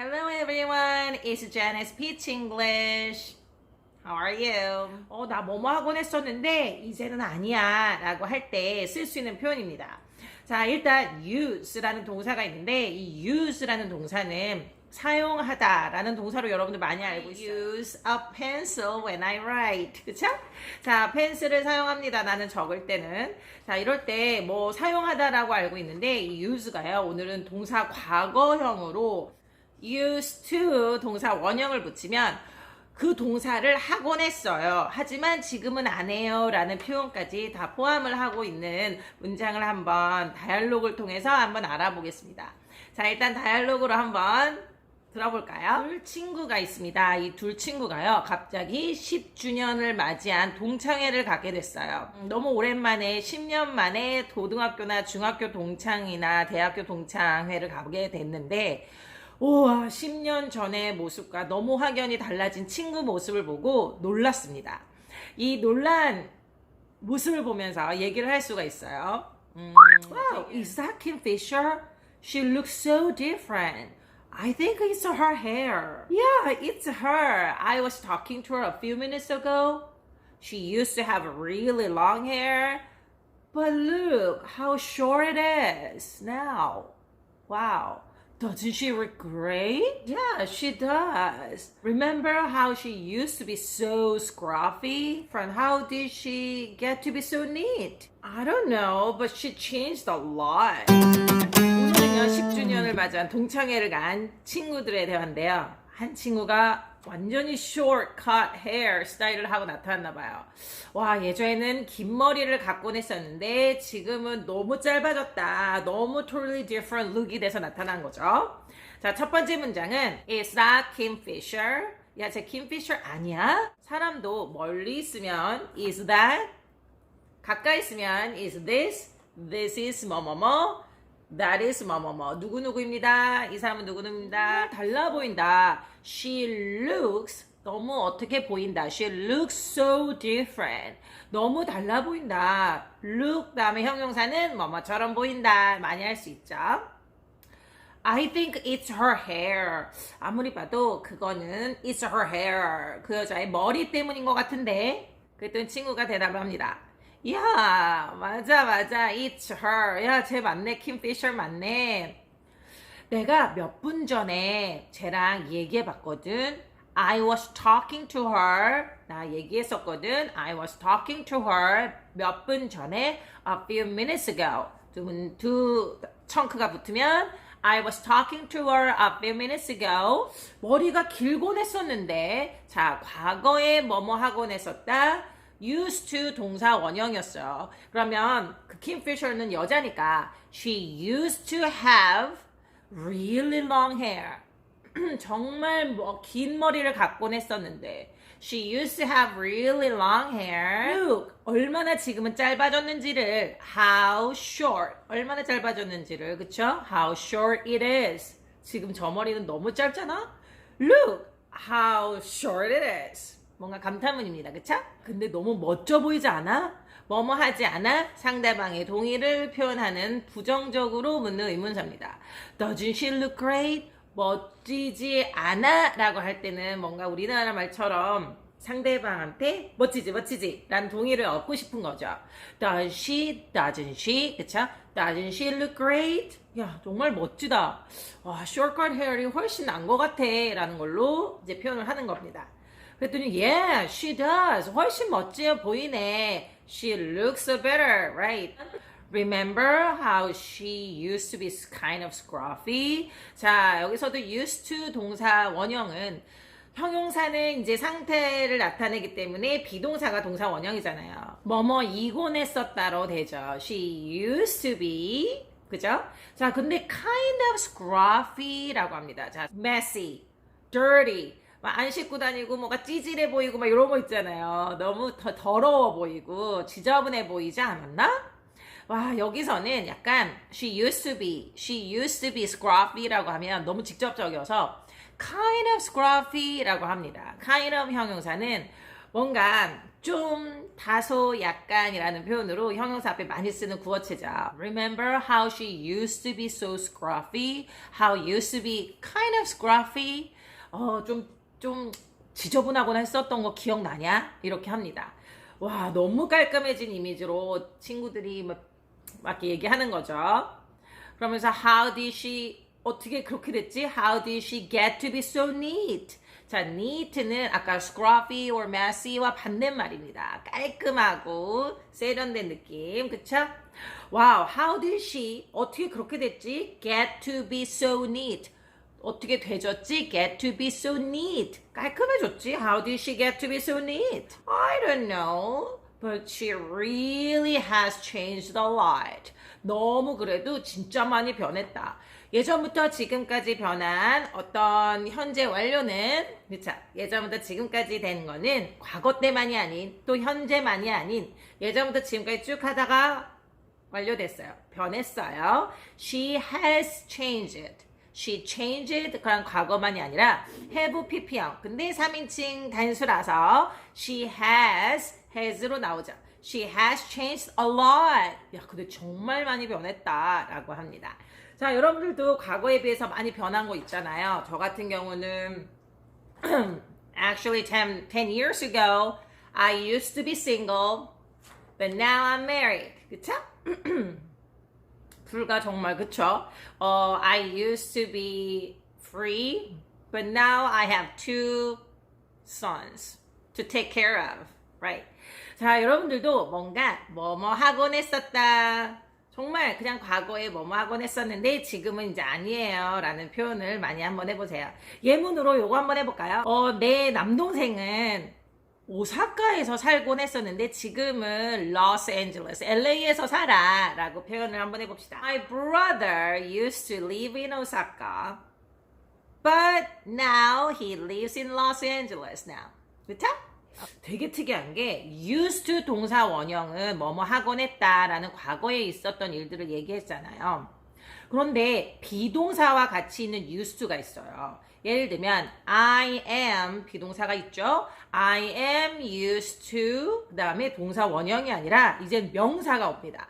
Hello everyone, it's Janice Peach English. How are you? 어, 나 뭐뭐 하곤 했었는데 이제는 아니야 라고 할 때 쓸 수 있는 표현입니다. 자, 일단 use라는 동사가 있는데 이 use라는 동사는 사용하다라는 동사로 여러분들 많이 알고 있어요. use a pencil when I write. 그쵸? 자, 펜슬을 사용합니다. 나는 적을 때는. 자, 이럴 때 뭐 사용하다라고 알고 있는데 이 use가요. 오늘은 동사 과거형으로 used to 동사 원형을 붙이면 그 동사를 하곤 했어요. 하지만 지금은 안 해요. 라는 표현까지 다 포함을 하고 있는 문장을 한번 다이얼로그를 통해서 한번 알아보겠습니다. 자, 일단 다이얼로그로 한번 들어볼까요? 둘 친구가 있습니다. 이 둘 친구가요, 갑자기 10주년을 맞이한 동창회를 갖게 됐어요. 음, 너무 오랜만에 10년 만에 고등학교나 중학교 동창이나 대학교 동창회를 가게 됐는데, 우와, 10년 전의 모습과 너무 확연히 달라진 친구 모습을 보고 놀랐습니다. 이 놀란 모습을 보면서 얘기를 할 수가 있어요. 음, wow, is that Kim Fisher? She looks so different. I think it's her hair. Yeah, it's her. I was talking to her a few minutes ago. She used to have really long hair. But look how short it is now. Wow. Doesn't she look great? Yeah, she does. Remember how she used to be so scruffy? From how did she get to be so neat? I don't know, but she changed a lot. 오늘은요 10주년을 맞이한 동창회를 간 친구들의 대화인데요. 한 친구가 완전히 short cut hair 스타일을 하고 나타났나 봐요. 와 예전에는 긴 머리를 갖곤 했었는데 지금은 너무 짧아졌다. 너무 totally different look이 돼서 나타난 거죠. 자 첫 번째 문장은 Is that Kim Fisher? 야, 쟤 Kim Fisher 아니야? 사람도 멀리 있으면 Is that? 가까이 있으면 Is this? This is 뭐뭐뭐? That is 뭐뭐뭐. 누구누구입니다. 이 사람은 누구누구입니다. 달라 보인다. She looks 너무 어떻게 보인다. She looks so different. 너무 달라 보인다. look 다음에 형용사는 뭐뭐처럼 보인다. 많이 할 수 있죠. I think it's her hair. 아무리 봐도 그거는 it's her hair. 그 여자의 머리 때문인 것 같은데. 그랬더니 친구가 대답을 합니다. 야, 맞아, 맞아. It's her. 야, 쟤 맞네. 킴 피셔 맞네. 내가 몇 분 전에 쟤랑 얘기해 봤거든. I was talking to her. 나 얘기했었거든. I was talking to her. 몇 분 전에 a few minutes ago. 두, 분, 두 청크가 붙으면 I was talking to her a few minutes ago. 머리가 길곤 했었는데, 자, 과거에 뭐뭐 하곤 했었다. Used to 동사 원형이었어요. 그러면 그킴 피셔는 여자니까 she used to have really long hair. 정말 뭐 긴 머리를 갖곤 했었는데 she used to have really long hair. Look, 얼마나 지금은 짧아졌는지를 how short, 얼마나 짧아졌는지를 그쵸? How short it is. 지금 저 머리는 너무 짧잖아? Look, how short it is. 뭔가 감탄문입니다. 그쵸? 근데 너무 멋져 보이지 않아? 뭐뭐 하지 않아? 상대방의 동의를 표현하는 부정적으로 묻는 의문사입니다. Doesn't she look great? 멋지지 않아? 라고 할 때는 뭔가 우리나라 말처럼 상대방한테 멋지지 멋지지 라는 동의를 얻고 싶은 거죠. Does she? Doesn't she? 그쵸? Doesn't she look great? 야 정말 멋지다. 와 shortcut hair이 훨씬 난 것 같아 라는 걸로 이제 표현을 하는 겁니다. 그랬더니 yeah, she does. 훨씬 멋지어 보이네. She looks better, right? Remember how she used to be kind of scruffy? 자, 여기서도 used to 동사 원형은 형용사는 이제 상태를 나타내기 때문에 비동사가 동사 원형이잖아요. 뭐뭐 이곤 했었다로 되죠. She used to be 그죠? 자, 근데 kind of scruffy라고 합니다. 자, messy, dirty, 막 안 씻고 다니고 뭐가 찌질해 보이고 막 이런 거 있잖아요. 너무 더 더러워 보이고 지저분해 보이지 않았나? 와 여기서는 약간 she used to be, she used to be scruffy라고 하면 너무 직접적이어서 kind of scruffy라고 합니다. kind of 형용사는 뭔가 좀 다소 약간이라는 표현으로 형용사 앞에 많이 쓰는 구어체죠. Remember how she used to be so scruffy? How used to be kind of scruffy? 어, 좀, 좀 지저분하거나 했었던 거 기억나냐? 이렇게 합니다. 와, 너무 깔끔해진 이미지로 친구들이 막, 막 얘기하는 거죠. 그러면서 how did she 어떻게 그렇게 됐지? How did she get to be so neat? 자, neat는 아까 scruffy or messy와 반대말입니다. 깔끔하고 세련된 느낌, 그쵸? 와우, how did she 어떻게 그렇게 됐지? Get to be so neat. 어떻게 되졌지? Get to be so neat. 깔끔해졌지? How did she get to be so neat? I don't know. But she really has changed a lot. 너무 그래도 진짜 많이 변했다. 예전부터 지금까지 변한 어떤 현재 완료는 그쵸? 예전부터 지금까지 된 거는 과거 때만이 아닌 또 현재만이 아닌 예전부터 지금까지 쭉 하다가 완료됐어요. 변했어요. She has changed. She changed 그런 과거만이 아니라 have pp형. 근데 3인칭 단수라서 she has has로 나오죠. She has changed a lot. 야, 근데 정말 많이 변했다 라고 합니다. 자, 여러분들도 과거에 비해서 많이 변한 거 있잖아요. 저 같은 경우는 actually 10, 10 years ago I used to be single but now I'm married. 그쵸? 불가 정말 그쵸? 어, I used to be free, but now I have two sons to take care of, right? 자, 여러분들도 뭔가 뭐뭐 하곤 했었다. 정말 그냥 과거에 뭐뭐 하곤 했었는데 지금은 이제 아니에요. 라는 표현을 많이 한번 해보세요. 예문으로 요거 한번 해볼까요? 어, 내 남동생은 오사카에서 살곤 했었는데 지금은 로스앤젤레스, LA에서 살아 라고 표현을 한번 해봅시다. My brother used to live in Osaka, but now he lives in Los Angeles now. 그쵸? 되게 특이한 게 used to 동사 원형은 뭐뭐 하곤 했다라는 과거에 있었던 일들을 얘기했잖아요. 그런데 비동사와 같이 있는 used to가 있어요. 예를 들면 I am 비동사가 있죠. I am used to 그 다음에 동사 원형이 아니라 이제 명사가 옵니다.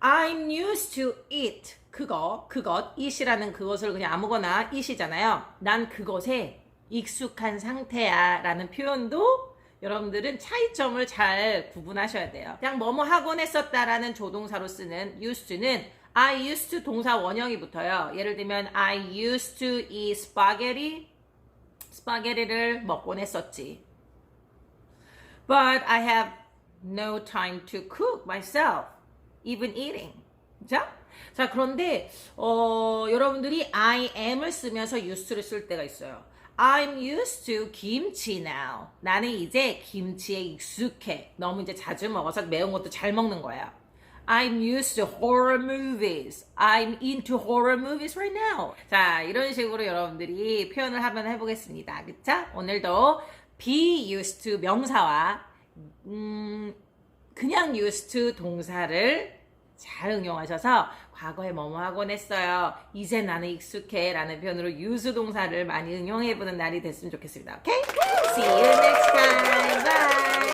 I'm used to it 그거 그것 it이라는 그것을 그냥 아무거나 it이잖아요. 난 그것에 익숙한 상태야 라는 표현도 여러분들은 차이점을 잘 구분하셔야 돼요. 그냥 뭐뭐 하곤 했었다라는 조동사로 쓰는 used to는 I used to 동사 원형이 붙어요. 예를 들면 I used to eat spaghetti. 스파게티를 먹곤 했었지. But I have no time to cook myself, even eating. 자, 자 그런데 어, 여러분들이 I am을 쓰면서 used를 쓸 때가 있어요. I'm used to 김치 now. 나는 이제 김치에 익숙해. 너무 이제 자주 먹어서 매운 것도 잘 먹는 거야. I'm used to horror movies. I'm into horror movies right now. 자, 이런 식으로 여러분들이 표현을 한번 해보겠습니다. 그쵸? 오늘도 be used to 명사와, 음, 그냥 used to 동사를 잘 응용하셔서 과거에 뭐뭐 하곤 했어요. 이제 나는 익숙해. 라는 표현으로 use 동사를 많이 응용해보는 날이 됐으면 좋겠습니다. 오케이? See you next time. Bye.